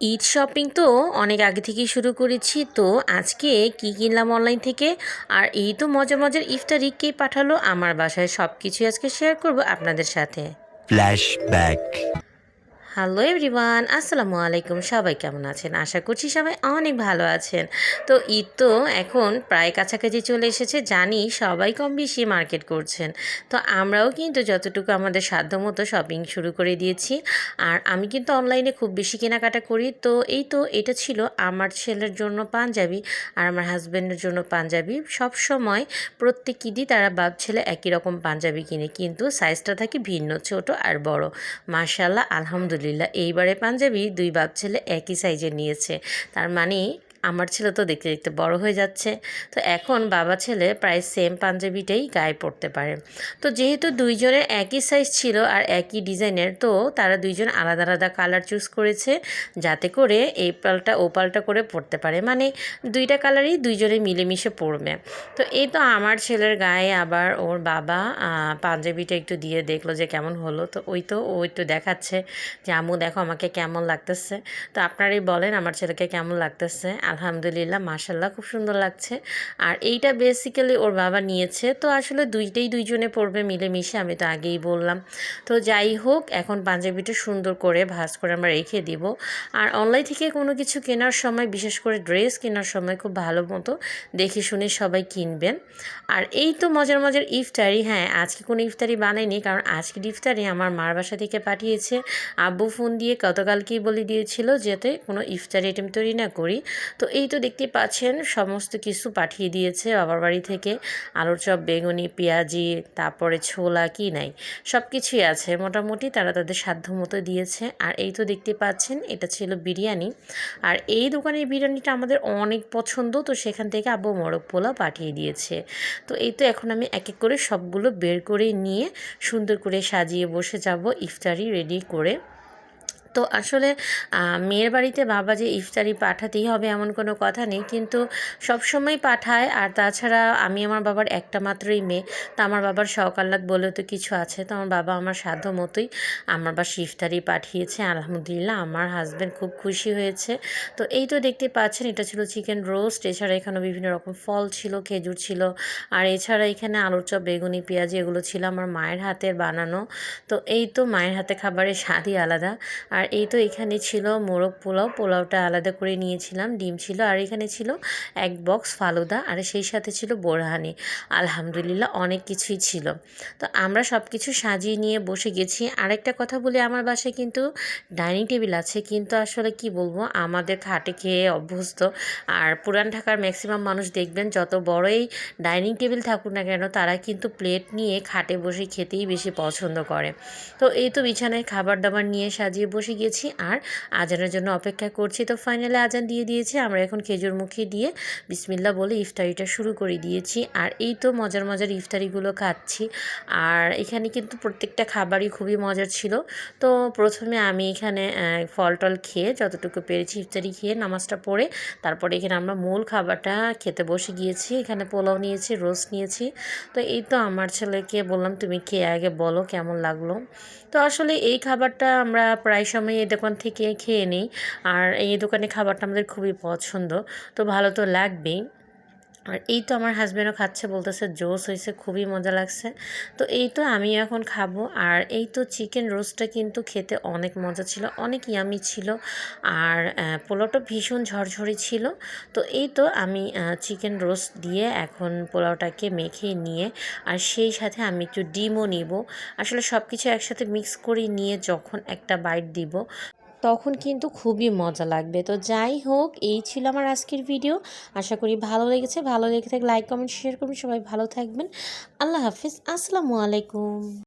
Eid shopping তো অনেক আগে থেকেই শুরু করেছি, তো আজকে কি কিনলাম অনলাইন থেকে আর এই তো মজা মজার ইফতারি কে পাঠালো আমার বাসায় সব কিছুই আজকে শেয়ার করব আপনাদের সাথে Flashback. হ্যালো এভরিওয়ান, আসসালামু আলাইকুম। সবাই কেমন আছেন? আশা করছি সবাই অনেক ভালো আছেন। তো ঈদ তো এখন প্রায় কাছাকাছি চলে এসেছে, জানি সবাই কম বেশি মার্কেট করছেন। তো আমরাও কিন্তু যতটুকু আমাদের সাধ্যমতো শপিং শুরু করে দিয়েছি। আর আমি কিন্তু অনলাইনে খুব বেশি কেনাকাটা করি। তো এই তো এটা ছিল আমার ছেলের জন্য পাঞ্জাবি আর আমার হাজব্যান্ডের জন্য পাঞ্জাবি। সব সময় প্রত্যেক ঈদই তারা বাপ ছেলে একই রকম পাঞ্জাবি কিনে। কিন্তু সাইজটা থাকে ভিন্ন, ছোট আর বড়। মাশাল্লাহ আলহামদুলিল্লাহ। এইবারে পাঞ্জাবি দুই বাপ ছেলে একই সাইজের নিয়েছে। তার মানে আমার ছেলে তো দেখতে দেখতে বড় হয়ে যাচ্ছে। তো এখন বাবা ছেলে প্রায় সেম পাঞ্জাবিটাই গায়ে পড়তে পারে। তো যেহেতু দুইজনের একই সাইজ ছিল আর একই ডিজাইনের তো তারা দুইজন আলাদা আলাদা কালার চুজ করেছে যাতে করে এই পাল্টা, ও পাল্টা করে পড়তে পারে। মানে দুইটা কালারই দুইজনে মিলেমিশে পড়বে। তো এই তো আমার ছেলের গায়ে আবার ওর বাবা পাঞ্জাবিটা একটু দিয়ে দেখল যে কেমন হলো। তো ওই তো, ও একটু দেখাচ্ছে যে আমু দেখো আমাকে কেমন লাগতেছে? তো আপনারাই বলেন আমার ছেলেকে কেমন লাগতেছে। আলহামদুলিল্লাহ মাশাল্লাহ খুব সুন্দর লাগছে। আর এইটা বেসিক্যালি ওর বাবা নিয়েছে। তো আসলে দুইটাই দুইজনে পড়বে মিলেমিশে, আমি তো আগেই বললাম। তো যাই হোক, এখন পাঞ্জাবিটা সুন্দর করে ভাজ করে আমরা রেখে দিব। আর অনলাইন থেকে কোনো কিছু কেনার সময়, বিশেষ করে ড্রেস কেনার সময় খুব ভালো মতো দেখে শুনে সবাই কিনবেন। আর এই তো মজার মজার ইফতারি হ্যাঁ আজকে কোনো ইফতারি বানাইনি, কারণ আজকের ইফতারি আমার মার বাসা থেকে পাঠিয়েছে। আব্বু ফোন দিয়ে গতকালকেই বলে দিয়েছিল যাতে কোনো ইফতারি আইটেম তৈরি না করি। তো এই তো দেখতে পাচ্ছেন, সমস্ত কিছু পাঠিয়ে দিয়েছে বাবার বাড়ি থেকে। আলুর চপ, বেগুনি, পেঁয়াজি, তারপরে ছোলা, কি নাই সব কিছুই আছে। মোটামুটি তারা তাদের সাধ্য মতো দিয়েছে। আর এই তো দেখতে পাচ্ছেন, এটা ছিল বিরিয়ানি। আর এই দোকানের বিরিয়ানিটা আমাদের অনেক পছন্দ, তো সেখান থেকে আব্বু মোরগ পোলাও পাঠিয়ে দিয়েছে। তো এই তো এখন আমি এক এক করে সবগুলো বের করে নিয়ে সুন্দর করে সাজিয়ে বসে যাব ইফতারি রেডি করে। তো আসলে মেয়ের বাড়িতে বাবা যে ইফতারি পাঠাতেই হবে এমন কোনো কথা নেই। কিন্তু সব সময় পাঠায় আর তাছাড়া আমি আমার বাবার একটা মাত্রই মেয়ে। তা আমার বাবার সকালাত বলেও তো কিছু আছে। তো আমার বাবা আমার সাধ্য মতোই আমার বাসা ইফতারি পাঠিয়েছে। আলহামদুলিল্লাহ আমার হাজব্যান্ড খুব খুশি হয়েছে। তো এই তো দেখতে পাচ্ছেন, এটা ছিল চিকেন রোস্ট এছাড়া এখানে বিভিন্ন রকম ফল ছিল, খেজুর ছিল। আর এছাড়া এখানে আলুর চপ, বেগুনি, পেঁয়াজি, এগুলো ছিল আমার মায়ের হাতের বানানো। তো এই তো মায়ের হাতে খাবারের স্বাদই আলাদা। আর এই তো এখানে ছিল মোরগ পোলাও, পোলাওটা আলাদা করে নিয়েছিলাম, ডিম ছিল, আর এখানে ছিল এক বক্স ফালুদা, আর সেই সাথে ছিল বোরহানি। আলহামদুলিল্লাহ অনেক কিছুই ছিল। তো আমরা সব কিছু সাজিয়ে নিয়ে বসে গেছি। আরেকটা কথা বলি, আমার বাসায় কিন্তু ডাইনিং টেবিল আছে, কিন্তু আসলে কি বলব, আমাদের খাটে খেয়ে অভ্যস্ত। আর পুরান ঢাকার ম্যাক্সিমাম মানুষ দেখবেন, যত বড়ই ডাইনিং টেবিল থাকুক না কেন, তারা কিন্তু প্লেট নিয়ে খাটে বসে খেতেই বেশি পছন্দ করে। তো এই তো বিছানায় খাবার দাবার নিয়ে সাজিয়ে বসে গেছি আর আজানের জন্য অপেক্ষা করছি। তো ফাইনালি আজান দিয়ে দিয়েছে। আমরা এখন খেজুর মুখে দিয়ে বিসমিল্লা বলে ইফতারিটা শুরু করে দিয়েছি। আর এই তো মজার মজার ইফতারিগুলো খাচ্ছি। আর এখানে কিন্তু প্রত্যেকটা খাবারই খুবই মজার ছিল। তো প্রথমে আমি এখানে ফল টল খেয়ে যতটুকু পেরেছি ইফতারি খেয়ে নামাজটা পড়ে তারপরে এখানে আমরা মূল খাবারটা খেতে বসে গিয়েছি। এখানে পোলাও নিয়েছি, রোস্ট নিয়েছি। তো এই তো আমার ছেলেকে বললাম, তুমি খেয়ে আগে বলো কেমন লাগল? তো আসলে এই খাবারটা আমরা প্রায় সময় এই দোকান থেকে খেয়ে নিই। আর এই দোকানে খাবারটা আমাদের খুবই পছন্দ। তো ভালো তো লাগবেই। আর এই তো আমার হাজব্যান্ডও খাচ্ছে, বলতেছে জোস হয়েছে, খুবই মজা লাগছে। তো এই তো আমি এখন খাব। আর এই তো চিকেন রোস্টটা কিন্তু খেতে অনেক মজা ছিল, অনেক ইয়ামি ছিল। আর পোলাওটা ভীষণ ঝরঝরে ছিল। তো এই তো আমি চিকেন রোস্ট দিয়ে এখন পোলাওটাকে মেখে নিয়ে, আর সেই সাথে আমি একটু ডিমও নিব। আসলে সব কিছু একসাথে মিক্স করে নিয়ে যখন একটা বাইট দিব তখন কিন্তু খুবই মজা লাগবে। তো যাই হোক, এই ছিল আমার আজকের ভিডিও আশা করি ভালো লেগেছে। ভালো লেগে থাকলে লাইক কমেন্ট শেয়ার করুন। সবাই ভালো থাকবেন। আল্লাহ হাফিজ। আসসালামু আলাইকুম।